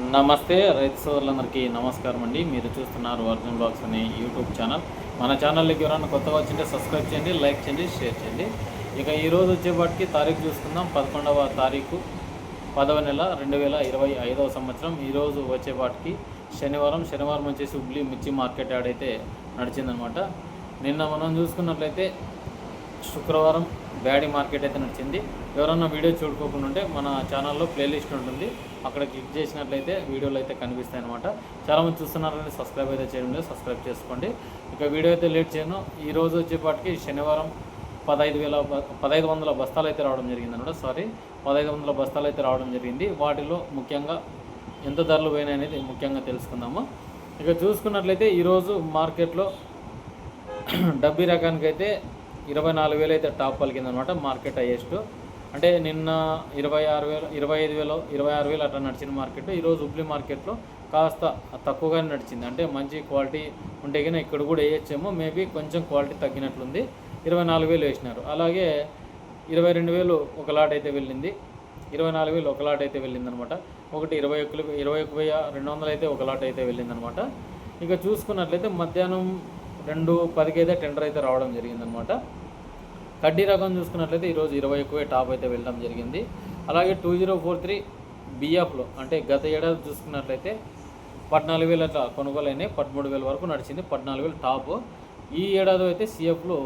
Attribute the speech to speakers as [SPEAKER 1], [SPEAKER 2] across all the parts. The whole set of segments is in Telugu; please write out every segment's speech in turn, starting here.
[SPEAKER 1] నమస్తే రైతు సోదరులందరికీ నమస్కారం అండి. మీరు చూస్తున్నారు అర్జున్ బాక్స్ అనే యూట్యూబ్ ఛానల్. మన ఛానల్కి ఎవరైనా కొత్తగా వచ్చింటే సబ్స్క్రైబ్ చేయండి లైక్ చేయండి షేర్ చేయండి. ఇక ఈరోజు వచ్చేపాటికి తారీఖు చూసుకుందాం. పదకొండవ తారీఖు పదవ నెల రెండు వేల ఇరవై ఐదవ సంవత్సరం. ఈరోజు వచ్చేపాటికి శనివారం. శనివారం వచ్చేసి ఉబ్లీ మిర్చి మార్కెట్ యాడ్ అయితే నడిచిందనమాట. నిన్న మనం చూసుకున్నట్లయితే శుక్రవారం బ్యాడీ మార్కెట్ అయితే నడిచింది. ఎవరన్నా వీడియో చూడుకోకుండా ఉంటే మన ఛానల్లో ప్లేలిస్ట్ ఉంటుంది. అక్కడ క్లిక్ చేసినట్లయితే వీడియోలు అయితే కనిపిస్తాయి అనమాట చాలామంది చూస్తున్నారని సబ్స్క్రైబ్ అయితే చేయడం లేదు. సబ్స్క్రైబ్ చేసుకోండి. ఇక వీడియో అయితే లేట్ చేయను. ఈ రోజు వచ్చేపాటికి శనివారం పదహైదు వేల పదహైదు వందల బస్తాలు అయితే రావడం జరిగింది అనమాట సారీ పదహైదు వందల బస్తాలు అయితే రావడం జరిగింది. వాటిలో ముఖ్యంగా ఎంత ధరలు పోయినాయి అనేది ముఖ్యంగా తెలుసుకుందాము. ఇక చూసుకున్నట్లయితే ఈరోజు మార్కెట్లో డబ్బీ రకానికి అయితే ఇరవై నాలుగు వేలు అయితే టాప్ పలికిందనమాట మార్కెట్ హైయెస్ట్. అంటే నిన్న ఇరవై ఆరు వేలు ఇరవై ఐదు వేలు ఇరవై ఆరు వేలు అట్లా నడిచిన మార్కెట్. ఈరోజు హుబ్లీ మార్కెట్లో కాస్త తక్కువగానే నడిచింది. అంటే మంచి క్వాలిటీ ఉంటే కన్నా ఇక్కడ కూడా వేయచ్చేమో మేబీ కొంచెం క్వాలిటీ తగ్గినట్లుంది. ఇరవై నాలుగు వేలు వేసినారు. అలాగే ఇరవై రెండు వేలు ఒక లాట్ అయితే వెళ్ళింది. ఇరవై నాలుగు వేలు ఒక లాట్ అయితే వెళ్ళిందనమాట. ఒకటి ఇరవై ఒకలు ఇరవై ఒక వెయ్యి రెండు వందలు అయితే ఒక లాట్ అయితే వెళ్ళిందనమాట. ఇక చూసుకున్నట్లయితే మధ్యాహ్నం రెండు పదికి అయితే టెండర్ అయితే రావడం జరిగిందనమాట. కడ్డీ రకం చూసుకున్నట్లయితే ఈరోజు ఇరవై ఎక్కువే టాప్ అయితే వెళ్ళడం జరిగింది. అలాగే టూ జీరో ఫోర్ త్రీ బిఎఫ్లో అంటే గత ఏడాది చూసుకున్నట్లయితే పద్నాలుగు వేలు అట్లా కొనుగోలు అయినాయి పదమూడు వేల వరకు నడిచింది. పద్నాలుగు వేలు టాప్. ఈ ఏడాది అయితే సిఎఫ్లో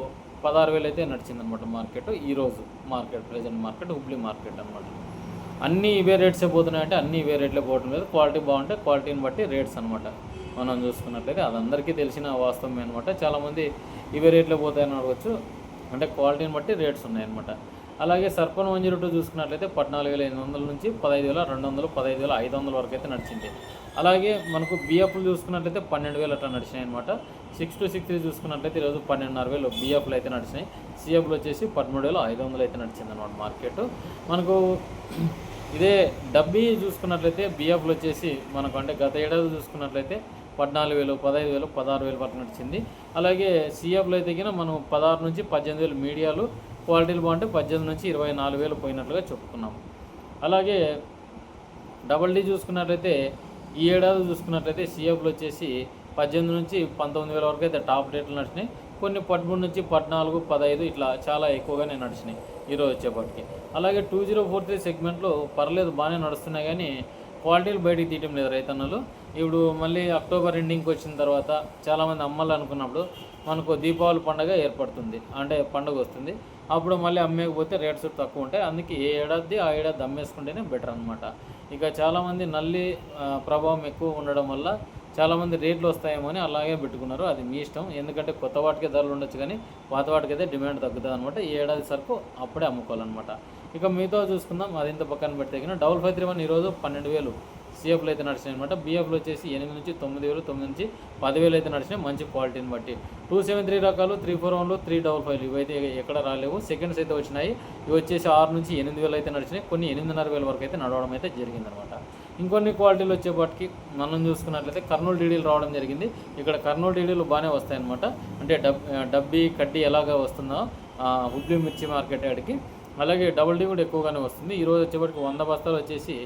[SPEAKER 1] పదహారు వేలు అయితే నడిచింది అనమాట మార్కెట్ ఈరోజు market present market Hubli market అనమాట. అన్నీ ఇవే రేట్సే పోతున్నాయంటే అన్నీ ఇవే రేట్లే పోవడం లేదు. క్వాలిటీ బాగుంటే క్వాలిటీని బట్టి రేట్స్ అనమాట. మనం చూసుకున్నట్లయితే అది అందరికీ తెలిసిన వాస్తవమే అనమాట చాలామంది ఇవే రేట్లో పోతాయని అడగచ్చు. అంటే క్వాలిటీని బట్టి రేట్స్ ఉన్నాయన్నమాట. అలాగే సర్పన్ వన్ జీరో టూ చూసుకున్నట్లయితే పద్నాలుగు వేల ఎనిమిది వందల నుంచి పదహైదు వేల రెండు వందలు పదహైదు వేల ఐదు వందల వరకు అయితే నడిచింది. అలాగే మనకు బిఎఫ్లు చూసుకున్నట్లయితే పన్నెండు వేలు అట్లా నడిచినాయి అనమాట సిక్స్ టు సిక్స్ చూసుకున్నట్లయితే ఈరోజు పన్నెండున్నర వేలు బిఎఫ్లు అయితే నడిచినాయి. సిఎఫ్లు వచ్చేసి పదమూడు వేల ఐదు వందలు అయితే నడిచింది అనమాట మార్కెట్. మనకు ఇదే డబ్బీ చూసుకున్నట్లయితే బిఎఫ్లు వచ్చేసి మనకు అంటే గత ఏడాది చూసుకున్నట్లయితే పద్నాలుగు వేలు పదహైదు వేలు పదహారు వేలు పట్టు నడిచింది. అలాగే సిఎఫ్లో అయితే కింద మనం పదహారు నుంచి పద్దెనిమిది వేలు మీడియాలు క్వాలిటీలు బాగుంటే పద్దెనిమిది నుంచి ఇరవై నాలుగు వేలు పోయినట్లుగా చెప్పుకున్నాం అలాగే డబల్ డీ చూసుకున్నట్లయితే ఈ ఏడాది చూసుకున్నట్లయితే సిఎఫ్లు వచ్చేసి పద్దెనిమిది నుంచి పంతొమ్మిది వేల వరకు అయితే టాప్ రేట్లు నడిచినాయి. కొన్ని పదమూడు నుంచి పద్నాలుగు పదహైదు ఇట్లా చాలా ఎక్కువగానే నడిచినాయి ఈరోజు వచ్చేప్పటికి. అలాగే టూ జీరో ఫోర్ త్రీ సెగ్మెంట్లో పర్లేదు బాగానే నడుస్తున్నాయి కానీ క్వాలిటీలు బయటికి తీయటం లేదు రైతన్నలు. ఇప్పుడు మళ్ళీ అక్టోబర్ ఎండింగ్కి వచ్చిన తర్వాత చాలామంది అమ్మాలనుకున్నప్పుడు మనకు దీపావళి పండుగ ఏర్పడుతుంది అంటే పండుగ వస్తుంది. అప్పుడు మళ్ళీ అమ్మేకపోతే రేట్స్ తక్కువ ఉంటాయి. అందుకే ఏ ఏడాది ఆ ఏడాది అమ్మేసుకుంటేనే బెటర్ అనమాట ఇక చాలామంది నల్లి ప్రభావం ఎక్కువ ఉండడం వల్ల చాలామంది రేట్లు వస్తాయేమో అని అలాగే పెట్టుకున్నారు. అది మీ ఇష్టం. ఎందుకంటే కొత్త వాటికే ధరలు ఉండొచ్చు కానీ పాత వాటికైతే డిమాండ్ తగ్గుతుంది అనమాట ఈ ఏడాది సరుకు అప్పుడే అమ్ముకోవాలన్నమాట. ఇక మీతో చూసుకుందాం. అది ఇంత పక్కన పెడితే కానీ డబుల్ ఫైవ్ త్రీ వన్ ఈరోజు పన్నెండు వేలు సిఎఫ్లు అయితే నడిచినాయి అనమాట బిఎఫ్లు వచ్చేసి ఎనిమిది నుంచి తొమ్మిది వేలు తొమ్మిది నుంచి పదివేలు అయితే నడిచినాయి మంచి క్వాలిటీని బట్టి. టూ సెవెన్ త్రీ రకాలు త్రీ ఫోర్ వన్లు త్రీ డబల్ ఫైవ్ ఇవైతే ఎక్కడ రాలేవు. సెకండ్స్ అయితే వచ్చినాయి. ఇవి వచ్చేసి ఆరు నుంచి ఎనిమిది వేలు అయితే నడిచినాయి. కొన్ని ఎనిమిదిన్నర వేల వరకు అయితే నడవడం అయితే జరిగిందనమాట ఇంకొన్ని క్వాలిటీలు వచ్చేపాటికి మనం చూసుకున్నట్లయితే కర్నూలు డీడీలు రావడం జరిగింది. ఇక్కడ కర్నూలు డీడీలు బాగానే వస్తాయన్నమాట. అంటే డబ్ డబ్బీ కడ్డీ ఎలాగ వస్తుందో హుబ్లీ మిర్చి మార్కెట్ యాడ్కి. అలాగే డబుల్ డీ కూడా ఎక్కువగానే వస్తుంది. ఈరోజు వచ్చేప్పటికి వంద బస్తాలు వచ్చేసి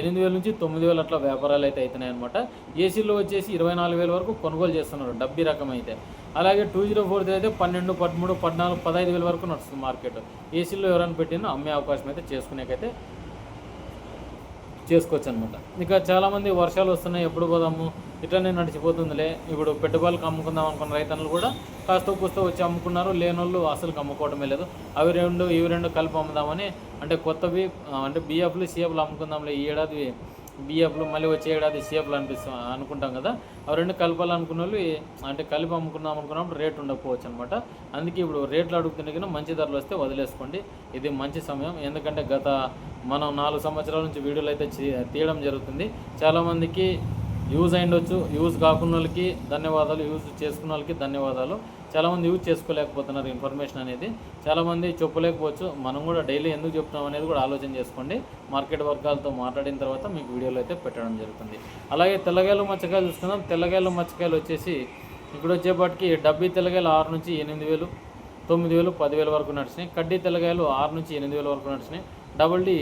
[SPEAKER 1] ఎనిమిది వేల నుంచి తొమ్మిది వేలు అట్లా వ్యాపారాలు అయితే అవుతున్నాయి అనమాట ఏసీలో వచ్చేసి ఇరవై నాలుగు వేల వరకు కొనుగోలు చేస్తున్నారు డబ్బీ రకం అయితే. అలాగే టూ జీరో ఫోర్ అయితే పన్నెండు పదమూడు పద్నాలుగు పదహైదు వేల వరకు నడుస్తుంది మార్కెట్. ఏసీలో ఎవరైనా పెట్టినా అమ్మే అవకాశం అయితే చేసుకునేకైతే చేసుకోవచ్చు అనమాట ఇంకా చాలామంది వర్షాలు వస్తున్నాయి ఎప్పుడు పోదాము ఇట్లనే నడిచిపోతుందిలే ఇప్పుడు పెట్టుబడులకు అమ్ముకుందాం అనుకున్న రైతన్నులు కూడా కాస్త కూస్త వచ్చి అమ్ముకున్నారు లేనోళ్ళు అసలు అమ్ముకోవడమే లేదు. అవి రెండు ఇవి రెండు కలిపి అమ్ముదామని అంటే కొత్తవి అంటే బిఎఫ్లు సిఎఫ్లు అమ్ముకుందాంలే ఈ ఏడాది బిఎఫ్లు మళ్ళీ వచ్చే ఏడాది సిఎఫ్లు అనిపిస్తాం అనుకుంటాం కదా. అవి రెండు కలపాలనుకున్న వాళ్ళు అంటే కలిపి అమ్ముకుందాం అనుకున్నప్పుడు రేట్ ఉండకపోవచ్చు అనమాట అందుకే ఇప్పుడు రేట్లు అడుగుతుంటే కన్నా మంచి ధరలు వస్తే వదిలేసుకోండి. ఇది మంచి సమయం. ఎందుకంటే గత మనం నాలుగు సంవత్సరాల నుంచి వీడియోలు అయితే తీయడం జరుగుతుంది. చాలామందికి యూజ్ అయ్యిండొచ్చు. యూజ్ కాకున్న వాళ్ళకి ధన్యవాదాలు యూజ్ చేసుకున్న వాళ్ళకి ధన్యవాదాలు. చాలామంది యూజ్ చేసుకోలేకపోతున్నారు ఇన్ఫర్మేషన్ అనేది. చాలామంది చెప్పలేకపోవచ్చు. మనం కూడా డైలీ ఎందుకు చెప్తున్నాం అనేది కూడా ఆలోచన చేసుకోండి. మార్కెట్ వర్గాలతో మాట్లాడిన తర్వాత మీకు వీడియోలో అయితే పెట్టడం జరుగుతుంది. అలాగే తెల్లగాయలు మచ్చకాయలు చూసుకుందాం. తెల్లగాయలు మచ్చకాయలు వచ్చేసి ఇక్కడ వచ్చేపాటికి డబ్బీ తెల్లగాయలు ఆరు నుంచి ఎనిమిది వేలు తొమ్మిది వేలు పదివేల వరకు నడిచినాయి. కడ్డీ తెల్లగాయలు ఆరు నుంచి ఎనిమిది వేల వరకు నడిచినాయి. డబుల్ డి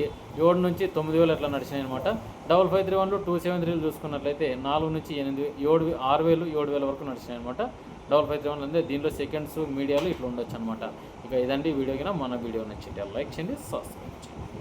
[SPEAKER 1] ఏడు నుంచి తొమ్మిది వేలు అట్లా నడిచినాయి అనమాట డబల్ ఫైవ్ త్రీ వన్లు టూ సెవెన్ త్రీలు చూసుకున్నట్లయితే నాలుగు నుంచి ఎనిమిది ఏడు ఆరు వేలు ఏడు వేల వరకు నడిచినాయి అనమాట డబల్ ఫైవ్ త్రీ వన్ అంటే దీంట్లో సెకండ్స్ మీడియాలు ఇట్లా ఉండొచ్చు అనమాట ఇక ఇదండి వీడియోకి మన వీడియో నచ్చింది లైక్ చేయండి సబ్స్క్రైబ్ చేయండి.